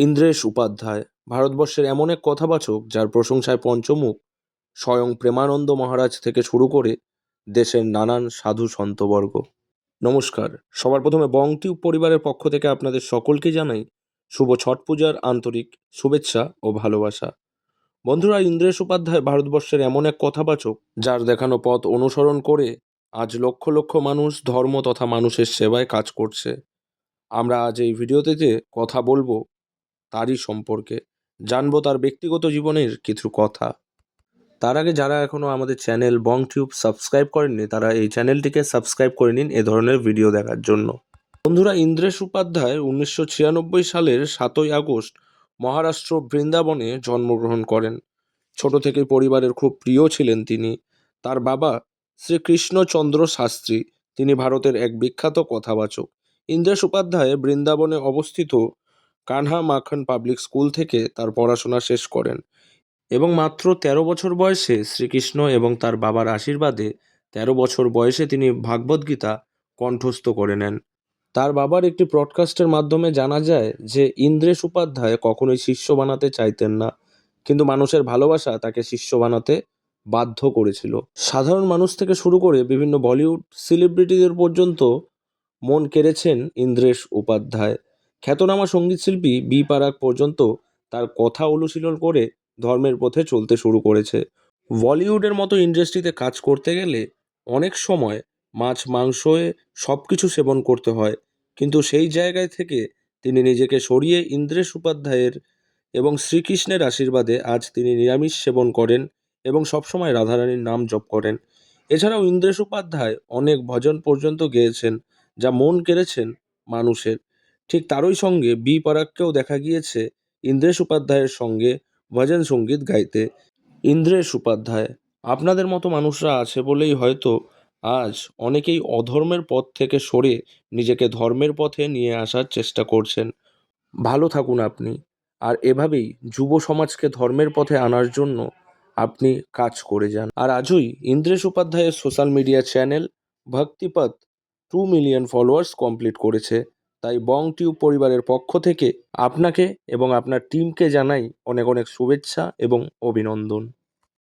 ইন্দ্রেশ উপাধ্যায়, ভারতবর্ষের এমন এক কথাবাচক যার প্রশংসায় পঞ্চমুখ, স্বয়ং প্রেমানন্দ মহারাজ থেকে শুরু করে দেশের নানান সাধু সন্তবর্গ। নমস্কার। সবার প্রথমে বং টিউব পরিবারের পক্ষ থেকে আপনাদের সকলকে জানাই শুভ ছট পূজার আন্তরিক শুভেচ্ছা ও ভালোবাসা। বন্ধুরা, ইন্দ্রেশ উপাধ্যায় ভারতবর্ষের এমন এক কথাবাচক যার দেখানো পথ অনুসরণ করে আজ লক্ষ লক্ষ মানুষ ধর্ম তথা মানুষের সেবায় কাজ করছে। আমরা আজ এই ভিডিওতে যে কথা বলব তারই সম্পর্কে। জানব তার ব্যক্তিগত জীবনের কিছু কথা। তার আগে যারা এখনও আমাদের চ্যানেল বং টিউব সাবস্ক্রাইব করেননি, তারা এই চ্যানেলটিকে সাবস্ক্রাইব করে নিন এ ধরনের ভিডিও দেখার জন্য। বন্ধুরা, ইন্দ্রেশ উপাধ্যায় উনিশশো ছিয়ানব্বই সালের সাতই আগস্ট মহারাষ্ট্র বৃন্দাবনে জন্মগ্রহণ করেন। ছোট থেকে পরিবারের খুব প্রিয় ছিলেন তিনি। তার বাবা শ্রীকৃষ্ণচন্দ্র শাস্ত্রী। তিনি ভারতের এক বিখ্যাত কথাবাচক। ইন্দ্রেশ উপাধ্যায় বৃন্দাবনে অবস্থিত কানহা মাখন পাবলিক স্কুল থেকে তার পড়াশোনা শেষ করেন এবং মাত্র তেরো বছর বয়সে শ্রীকৃষ্ণ এবং তার বাবার আশীর্বাদে তেরো বছর বয়সে তিনি ভাগবত গীতা কণ্ঠস্থ করে নেন। তার বাবার একটি ব্রডকাস্টের মাধ্যমে জানা যায় যে, ইন্দ্রেশ উপাধ্যায় কখনোই শিষ্য বানাতে চাইতেন না, কিন্তু মানুষের ভালোবাসা তাকে শিষ্য বানাতে বাধ্য করেছিল। সাধারণ মানুষ থেকে শুরু করে বিভিন্ন বলিউড সেলিব্রিটিদের পর্যন্ত মন কেড়েছেন ইন্দ্রেশ উপাধ্যায়। খ্যাতনামা সঙ্গীতশিল্পী বি পারাক পর্যন্ত তার কথা অনুশীলন করে ধর্মের পথে চলতে শুরু করেছে। বলিউডের মতো ইন্ডাস্ট্রিতে কাজ করতে গেলে অনেক সময় মাছ, মাংসে সব কিছু সেবন করতে হয়। কিন্তু সেই জায়গায় থেকে তিনি নিজেকে সরিয়ে ইন্দ্রেশ উপাধ্যায়ের এবং শ্রীকৃষ্ণের আশীর্বাদে আজ তিনি নিরামিষ সেবন করেন এবং সবসময় রাধারানীর নাম জপ করেন। এছাড়াও ইন্দ্রেশ উপাধ্যায় অনেক ভজন পর্যন্ত গেয়েছেন যা মন কেড়েছেন মানুষের। ঠিক তারই সঙ্গে বি পরাগকেও দেখা গিয়েছে ইন্দ্রেশ উপাধ্যায়ের সঙ্গে ভজন সংগীত গাইতে। ইন্দ্রেশ উপাধ্যায়, আপনাদের মতো মানুষরা আছে বলেই হয়তো আজ অনেকেই অধর্মের পথ থেকে সরে নিজেকে ধর্মের পথে নিয়ে আসার চেষ্টা করছেন। ভালো থাকুন আপনি। আর এভাবেই যুব সমাজকে ধর্মের পথে আনার জন্য আপনি কাজ করে যান। আর আজই Indresh উপাধ্যায়ের social media channel Bhaktipath two million followers complete করেছে। তাই বং টিউব পরিবারের পক্ষ থেকে আপনাকে এবং আপনার টিমকে জানাই অনেক অনেক শুভেচ্ছা এবং অভিনন্দন।